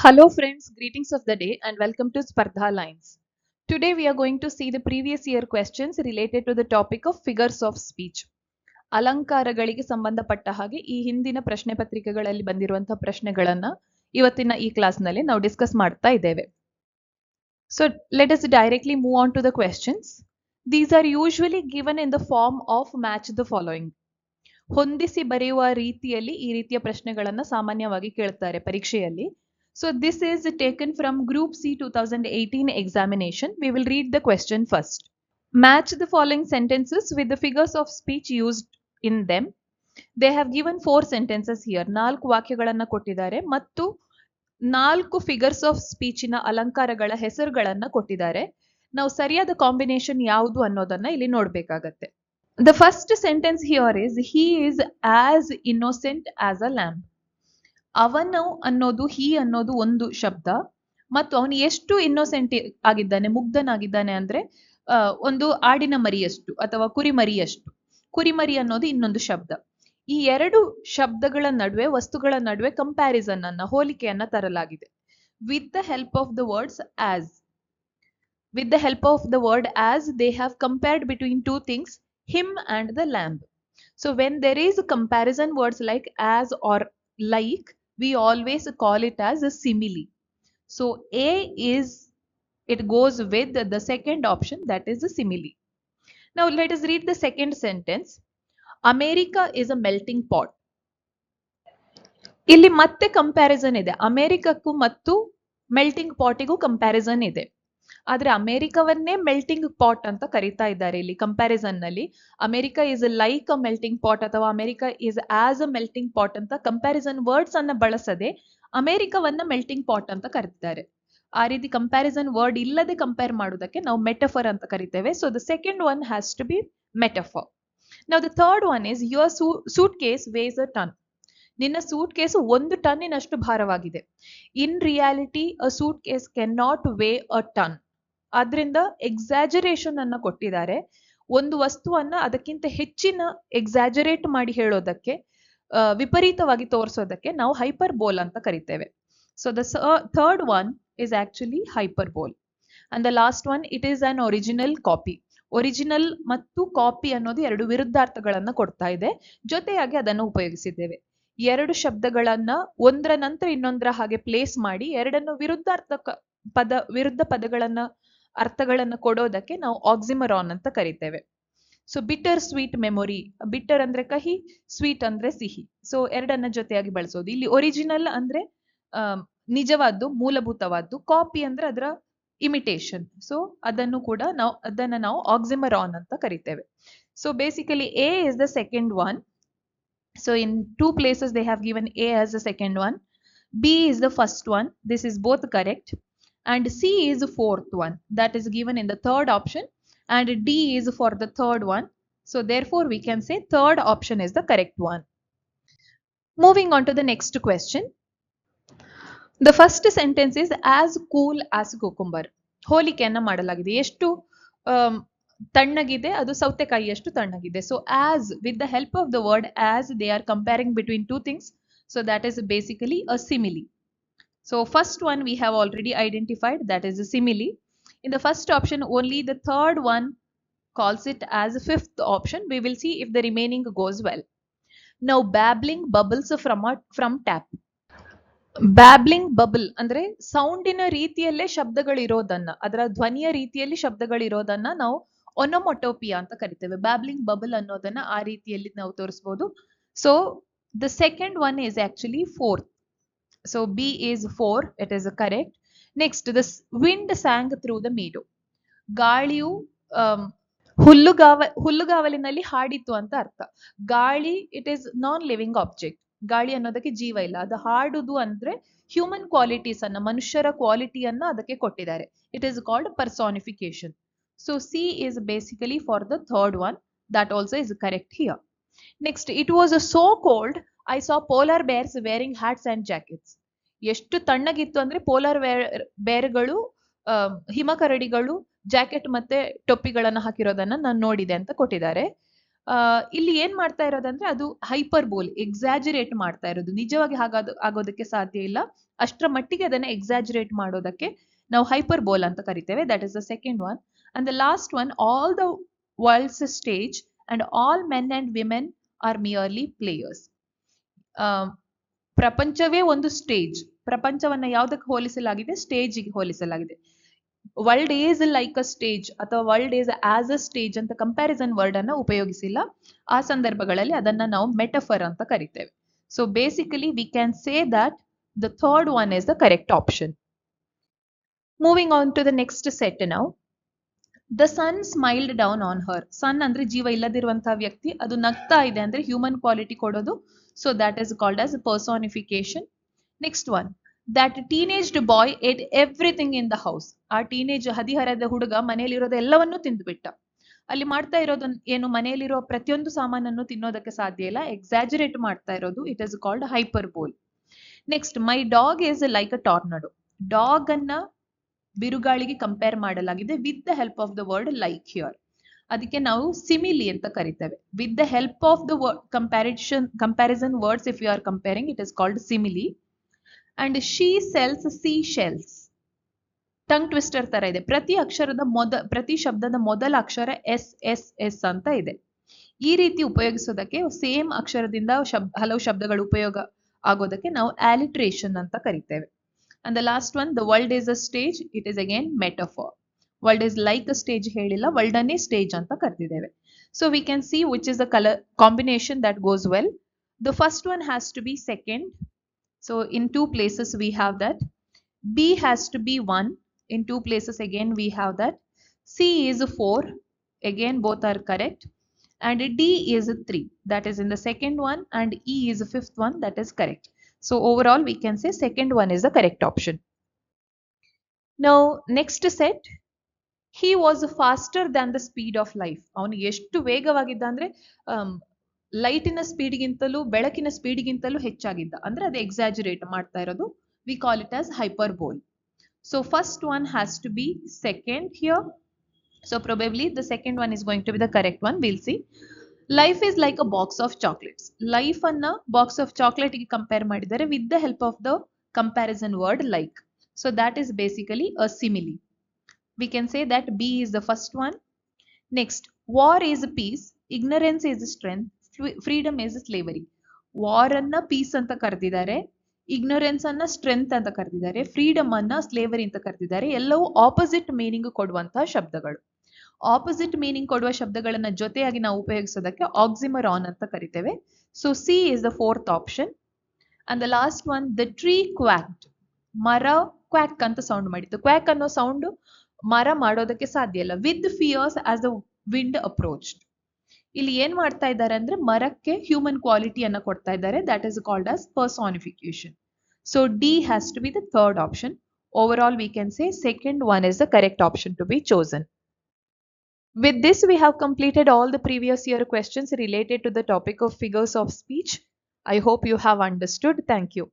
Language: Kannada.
Hello friends, greetings of the day and welcome to Spardha Lines. Today we are going to see the previous year questions related to the topic of figures of speech. ಅಲಂಕಾರಗಳಿಗೆ ಸಂಬಂಧಪಟ್ಟ ಹಾಗೆ ಈ ಹಿಂದಿನ ಪ್ರಶ್ನೆ ಪತ್ರಿಕೆಗಳಲ್ಲಿ ಬಂದಿರುವಂತಹ ಪ್ರಶ್ನೆಗಳನ್ನ ಇವತ್ತಿನ ಈ ಕ್ಲಾಸ್ನಲ್ಲಿ ನಾವು ಡಿಸ್ಕಸ್ ಮಾಡ್ತಾ ಇದ್ದೇವೆ so let us directly move on to the questions these are usually given in the form of match the following ಹೊಂದಿಸಿ ಬರೆಯುವ ರೀತಿಯಲ್ಲಿ ಈ ರೀತಿಯ ಪ್ರಶ್ನೆಗಳನ್ನು ಸಾಮಾನ್ಯವಾಗಿ ಕೇಳ್ತಾರೆ ಪರೀಕ್ಷೆಯಲ್ಲಿ So this is taken from Group C 2018 examination. We will read the question first. Match the following sentences with the figures of speech used in them. They have given four sentences here. ನಾಲ್ಕು ವಾಕ್ಯಗಳನ್ನ ಕೊಟ್ಟಿದ್ದಾರೆ ಮತ್ತು ನಾಲ್ಕು ಫಿಗರ್ಸ್ ಆಫ್ ಸ್ಪೀಚಿನ ಅಲಂಕಾರಗಳ ಹೆಸರುಗಳನ್ನ ಕೊಟ್ಟಿದ್ದಾರೆ ನಾವು ಸರಿಯಾದ ಕಾಂಬಿನೇಷನ್ ಯಾವುದು ಅನ್ನೋದನ್ನ ಇಲ್ಲಿ ನೋಡ್ಬೇಕಾಗತ್ತೆ the first sentence here is he is as innocent as a lamp ಅವನು ಅನ್ನೋದು, ಹಿ ಅನ್ನೋದು ಒಂದು ಶಬ್ದ. ಮತ್ತು ಅವನು ಎಷ್ಟು ಇನ್ನೋಸೆಂಟ್ ಆಗಿದ್ದಾನೆ, ಮುಗ್ಧನಾಗಿದ್ದಾನೆ ಅಂದ್ರೆ ಒಂದು ಆಡಿನ ಮರಿಯಷ್ಟು ಅಥವಾ ಕುರಿಮರಿಯಷ್ಟು. ಕುರಿಮರಿ ಅನ್ನೋದು ಇನ್ನೊಂದು ಶಬ್ದ. ಈ ಎರಡು ಶಬ್ದಗಳ ನಡುವೆ, ವಸ್ತುಗಳ ನಡುವೆ ಕಂಪ್ಯಾರಿಸನ್ ಅನ್ನ, ಹೋಲಿಕೆಯನ್ನ ತರಲಾಗಿದೆ. With the help of the words as with the help of the word as they have compared between two things him and the lamb so when there is comparison words like as or like we always call it as a simile so a is it goes with the second option that is a simile now let us read the second sentence america is a melting pot ಇಲ್ಲಿ ಮತ್ತೆ ಕಂಪ್ಯಾರಿಸನ್ ಇದೆ ಅಮೆರಿಕಕ್ಕೂ ಮತ್ತು ಮೆಲ್ಟಿಂಗ್ ಪಾಟಿಗೂ ಕಂಪ್ಯಾರಿಸನ್ ಇದೆ ಆದ್ರೆ ಅಮೆರಿಕವನ್ನೇ ಮೆಲ್ಟಿಂಗ್ ಪಾಟ್ ಅಂತ ಕರಿತಾ ಇದ್ದಾರೆ ಇಲ್ಲಿ ಕಂಪ್ಯಾರಿಸನ್ನಲ್ಲಿ. America is like a melting pot ಅಥವಾ America is as a melting pot ಅಂತ ಕಂಪ್ಯಾರಿಸನ್ ವರ್ಡ್ಸ್ ಅನ್ನ ಬಳಸದೆ ಅಮೆರಿಕವನ್ನ ಮೆಲ್ಟಿಂಗ್ ಪಾಟ್ ಅಂತ ಕರೀತಾರೆ. ಆ ರೀತಿ ಕಂಪ್ಯಾರಿಸನ್ ವರ್ಡ್ ಇಲ್ಲದೆ ಕಂಪೇರ್ ಮಾಡೋದಕ್ಕೆ ನಾವು ಮೆಟಫರ್ ಅಂತ ಕರಿತೇವೆ. So the second one has to be metaphor ನಾವು the third one is your suitcase weighs a ton ನಿನ್ನ ಸೂಟ್ ಕೇಸ್ ಒಂದು ಟನ್ನಿನಷ್ಟು ಭಾರವಾಗಿದೆ. In reality a suitcase can not weigh a ton ಆದ್ರಿಂದ ಎಕ್ಸಾಜರೇಷನ್ ಅನ್ನ ಕೊಟ್ಟಿದ್ದಾರೆ. ಒಂದು ವಸ್ತುವನ್ನ ಅದಕ್ಕಿಂತ ಹೆಚ್ಚಿನ ಎಕ್ಸಾಜರೇಟ್ ಮಾಡಿ ಹೇಳೋದಕ್ಕೆ ವಿಪರೀತವಾಗಿ ತೋರಿಸೋದಕ್ಕೆ ನಾವು ಹೈಪರ್ ಬೋಲ್ ಅಂತ ಕರಿತೇವೆ. So the third one is actually hyperbole and the last one it is an original copy original ಮತ್ತು ಕಾಪಿ ಅನ್ನೋದು ಎರಡು ವಿರುದ್ಧಾರ್ಥಗಳನ್ನ ಕೊಡ್ತಾ ಇದೆ. ಜೊತೆಯಾಗಿ ಅದನ್ನು ಉಪಯೋಗಿಸಿದ್ದೇವೆ. ಎರಡು ಶಬ್ದಗಳನ್ನ ಒಂದರ ನಂತರ ಇನ್ನೊಂದರ ಹಾಗೆ ಪ್ಲೇಸ್ ಮಾಡಿ ಎರಡನ್ನು ವಿರುದ್ಧಾರ್ಥ ಪದ, ವಿರುದ್ಧ ಪದಗಳನ್ನ ಅರ್ಥಗಳನ್ನ ಕೊಡೋದಕ್ಕೆ ನಾವು ಆಕ್ಸಿಮರಾನ್ ಅಂತ ಕರಿತೇವೆ. So bitter sweet memory bitter ಅಂದ್ರೆ ಕಹಿ ಸ್ವೀಟ್ ಅಂದ್ರೆ ಸಿಹಿ. ಸೊ ಎರಡನ್ನ ಜೊತೆಯಾಗಿ ಬಳಸೋದು. ಇಲ್ಲಿ ಒರಿಜಿನಲ್ ಅಂದ್ರೆ ನಿಜವಾದ್ದು, ಮೂಲಭೂತವಾದ್ದು ಕಾಪಿ ಅಂದ್ರೆ ಅದರ ಇಮಿಟೇಷನ್ ಸೊ ಅದನ್ನು ಕೂಡ ನಾವು, ಅದನ್ನ ನಾವು ಆಕ್ಸಿಮರಾನ್ ಅಂತ ಕರಿತೇವೆ. So basically A is the second one so in two places they have given A as the second one B is the first one this is both correct. And C is the fourth one. That is given in the third option. And D is for the third one. So therefore we can say third option is the correct one. Moving on to the next question. The first sentence is as cool as cucumber. ಹೋಲಿಕೆಯನ್ನ ಮಾಡಲಾಗಿದೆ ಎಷ್ಟು ಆಮ್, ತಣ್ಣಗಿದೆ ಅದು ಸೌತೆಕಾಯಿಯಷ್ಟು ತಣ್ಣಗಿದೆ so as with the help of the word as they are comparing between two things so that is basically a simile so first one we have already identified that is a simile in the first option only the third one calls it as a fifth option we will see if the remaining goes well now babbling bubbles from a from tap babbling bubble ಅಂದ್ರೆ ಸೌಂಡಿನ ರೀತಿಯಲ್ಲೇ ಶಬ್ದಗಳಿರೋದನ್ನ ಅದರ ಧ್ವನಿಯ ರೀತಿಯಲ್ಲಿ ಶಬ್ದಗಳಿರೋದನ್ನ ನಾವು ಒನೊಮೊಟೋಪಿಯಾ ಅಂತ ಕರಿತೇವೆ ಬ್ಯಾಬ್ಲಿಂಗ್ ಬಬಲ್ ಅನ್ನೋದನ್ನ ಆ ರೀತಿಯಲ್ಲಿ ನಾವು ತೋರಿಸಬಹುದು so the second one is actually fourth So B is four it is correct next the wind sang through the meadow ಗಾಳಿಯು ಆಮ್, ಹುಲ್ಲುಗಾವ ಹುಲ್ಲುಗಾವಲಿನಲ್ಲಿ ಹಾಡಿತ್ತು ಅಂತ ಅರ್ಥ. ಗಾಳಿ it is non living object ಗಾಳಿ ಅನ್ನೋದಕ್ಕೆ ಜೀವ ಇಲ್ಲ. ಅದು ಹಾಡುದು ಅಂದ್ರೆ ಹ್ಯೂಮನ್ ಕ್ವಾಲಿಟೀಸ್ ಅನ್ನ ಮನುಷ್ಯರ ಕ್ವಾಲಿಟಿಯನ್ನ ಅದಕ್ಕೆ ಕೊಟ್ಟಿದ್ದಾರೆ. It is called personification so C is basically for the third one that also is correct here next it was so cold I saw polar bears wearing hats and jackets ಎಷ್ಟು ತಣ್ಣಗಿತ್ತು ಅಂದ್ರೆ ಪೋಲಾರ್ ಬೇರ್ಗಳು ಹಿಮಕರಡಿಗಳು ಜಾಕೆಟ್ ಮತ್ತೆ ಟೊಪ್ಪಿಗಳನ್ನ ಹಾಕಿರೋದನ್ನ ನಾನು ನೋಡಿದೆ ಅಂತ ಕೊಟ್ಟಿದ್ದಾರೆ. ಇಲ್ಲಿ ಏನ್ ಮಾಡ್ತಾ ಇರೋದಂದ್ರೆ ಅದು ಹೈಪರ್ ಬೋಲ್ ಎಕ್ಸಾಜುರೇಟ್ ಮಾಡ್ತಾ ಇರೋದು. ನಿಜವಾಗಿ ಹಾಗಾದ, ಆಗೋದಕ್ಕೆ ಸಾಧ್ಯ ಇಲ್ಲ. ಅಷ್ಟರ ಮಟ್ಟಿಗೆ ಅದನ್ನ ಎಕ್ಸಾಜುರೇಟ್ ಮಾಡೋದಕ್ಕೆ ನಾವು ಹೈಪರ್ ಬೋಲ್ ಅಂತ ಕರಿತೇವೆ. That is the second one and the last one all the world's stage and all men and women are merely players ಪ್ರಪಂಚವೇ ಒಂದು ಸ್ಟೇಜ್ ಪ್ರಪಂಚವನ್ನ ಯಾವುದಕ್ಕೆ ಹೋಲಿಸಲಾಗಿದೆ? ಸ್ಟೇಜಿಗೆ ಹೋಲಿಸಲಾಗಿದೆ. World is like a stage ಅಥವಾ world is as a stage ಅಂತ ಕಂಪ್ಯಾರಿಸನ್ ವರ್ಡ್ ಅನ್ನ ಉಪಯೋಗಿಸಿಲ್ಲ. ಆ ಸಂದರ್ಭಗಳಲ್ಲಿ ಅದನ್ನ ನಾವು ಮೆಟಫರ್ ಅಂತ ಕರಿತೇವೆ. So basically we can say that the third one is the correct option moving on to the next set ನಾವು the sun smiled down on her son ಅಂದ್ರೆ ಜೀವ ಇಲ್ಲದಿರುವಂತಹ ವ್ಯಕ್ತಿ. ಅದು ನಗ್ತಾ ಇದೆ ಅಂದ್ರೆ ಹ್ಯೂಮನ್ ಕ್ವಾಲಿಟಿ ಕೊಡೋದು. So that is called as personification next one that teenaged boy ate everything in the house ಆ ಟೀನೇಜ್ ಹದಿಹರದ ಹುಡುಗ ಮನೆಯಲ್ಲಿರೋದು ಎಲ್ಲವನ್ನೂ ತಿಂದುಬಿಟ್ಟ. ಅಲ್ಲಿ ಮಾಡ್ತಾ ಇರೋದು ಏನು? ಮನೆಯಲ್ಲಿರೋ ಪ್ರತಿಯೊಂದು ಸಾಮಾನನ್ನು ತಿನ್ನೋದಕ್ಕೆ ಸಾಧ್ಯ ಇಲ್ಲ. ಎಕ್ಸಾಜುರೇಟ್ ಮಾಡ್ತಾ ಇರೋದು. It is called hyperbole next my dog is like a tornado dog ಅನ್ನ ಬಿರುಗಾಳಿಗೆ ಕಂಪೇರ್ ಮಾಡಲಾಗಿದೆ with the help of the word like here ಅದಕ್ಕೆ ನಾವು ಸಿಮಿಲಿ ಅಂತ ಕರಿತೇವೆ. With the help of the comparison comparison words if you are comparing it is called simile and she sells sea shells tongue twister ತರ ಇದೆ. ಪ್ರತಿ ಅಕ್ಷರದ ಮೊದ, ಪ್ರತಿ ಶಬ್ದದ ಮೊದಲ ಅಕ್ಷರ ಎಸ್ ಎಸ್ ಎಸ್ ಅಂತ ಇದೆ. ಈ ರೀತಿ ಉಪಯೋಗಿಸೋದಕ್ಕೆ ಸೇಮ್ ಅಕ್ಷರದಿಂದ ಶಬ್, ಹಲವು ಶಬ್ದಗಳು ಉಪಯೋಗ ಆಗೋದಕ್ಕೆ ನಾವು ಆಲಿಟ್ರೇಷನ್ ಅಂತ ಕರಿತೇವೆ. And the last one the world is a stage it is again metaphor world is like a stage ಹೇಳಿಲ್ಲ ವರ್ಲ್ಡ್ ಅನ್ನೇ ಸ್ಟೇಜ್ ಅಂತ ಕರೆದಿದ್ದೇವೆ. So we can see which is the colour combination that goes well the first one has to be second so in two places we have that B has to be one in two places again we have that. C is 4 again, both are correct. And d is 3 that is in the second one. And e is the fifth one. That is correct. so overall we can say second one is the correct option now next set he was faster than the speed of life ಅವನು ಎಷ್ಟು ವೇಗವಾಗಿದ್ದ ಅಂದ್ರೆ ಲೈಟಿನ ಸ್ಪೀಡ್ಗಿಂತಲೂ ಬೆಳಕಿನ ಸ್ಪೀಡ್ಗಿಂತಲೂ ಹೆಚ್ಚಾಗಿದ್ದ ಅಂದ್ರೆ ಅದು ಎಕ್ಸಾಜುರೇಟ್ ಮಾಡ್ತಾ ಇರೋದು we call it as hyperbole So first one has to be second here. So probably the second one is going to be the correct one. We'll see. Life is like a box of chocolates life ಅನ್ನ ಬಾಕ್ಸ್ ಆಫ್ ಚಾಕ್ಲೇಟ್ಗೆ ಕಂಪೇರ್ ಮಾಡಿದರೆ with the help of the comparison word like so that is basically a simile we can say that B is the first one next war is peace ignorance is strength freedom is slavery war ಅನ್ನ ಪೀಸ್ ಅಂತ ಕರೆದಿದ್ದಾರೆ. ಇಗ್ನೊರೆನ್ಸ್ ಅನ್ನ ಸ್ಟ್ರೆಂತ್ ಅಂತ ಕರೆದಿದ್ದಾರೆ. ಫ್ರೀಡಮ್ ಅನ್ನ ಸ್ಲೇವರಿ ಅಂತ ಕರೆದಿದ್ದಾರೆ. ಎಲ್ಲವೂ ಆಪೋಸಿಟ್ ಮೀನಿಂಗ್ ಕೊಡುವಂತಹ ಶಬ್ದಗಳು. ಆಪೋಸಿಟ್ ಮೀನಿಂಗ್ ಕೊಡುವ ಶಬ್ದಗಳನ್ನ ಜೊತೆಯಾಗಿ ನಾವು ಉಪಯೋಗಿಸೋದಕ್ಕೆ ಆಕ್ಸಿಮರಾನ್ ಅಂತ ಕರಿತೇವೆ. So C is the fourth option and the last one the tree quacked ಮರ ಕ್ವಾಕ್ ಅಂತ ಸೌಂಡ್ ಮಾಡಿತ್ತು. ಕ್ವಾಕ್ ಅನ್ನೋ ಸೌಂಡ್ ಮರ ಮಾಡೋದಕ್ಕೆ ಸಾಧ್ಯ ಇಲ್ಲ. With fierce as the wind approach ಇಲ್ಲಿ ಏನ್ ಮಾಡ್ತಾ ಇದ್ದಾರೆ ಅಂದ್ರೆ ಮರಕ್ಕೆ ಹ್ಯೂಮನ್ ಕ್ವಾಲಿಟಿ ಅನ್ನ ಕೊಡ್ತಾ ಇದ್ದಾರೆ. That is called as personification so D has to be the third option overall we can say second one is the correct option to be chosen With this, we have completed all the previous year questions related to the topic of figures of speech. I hope you have understood. Thank you.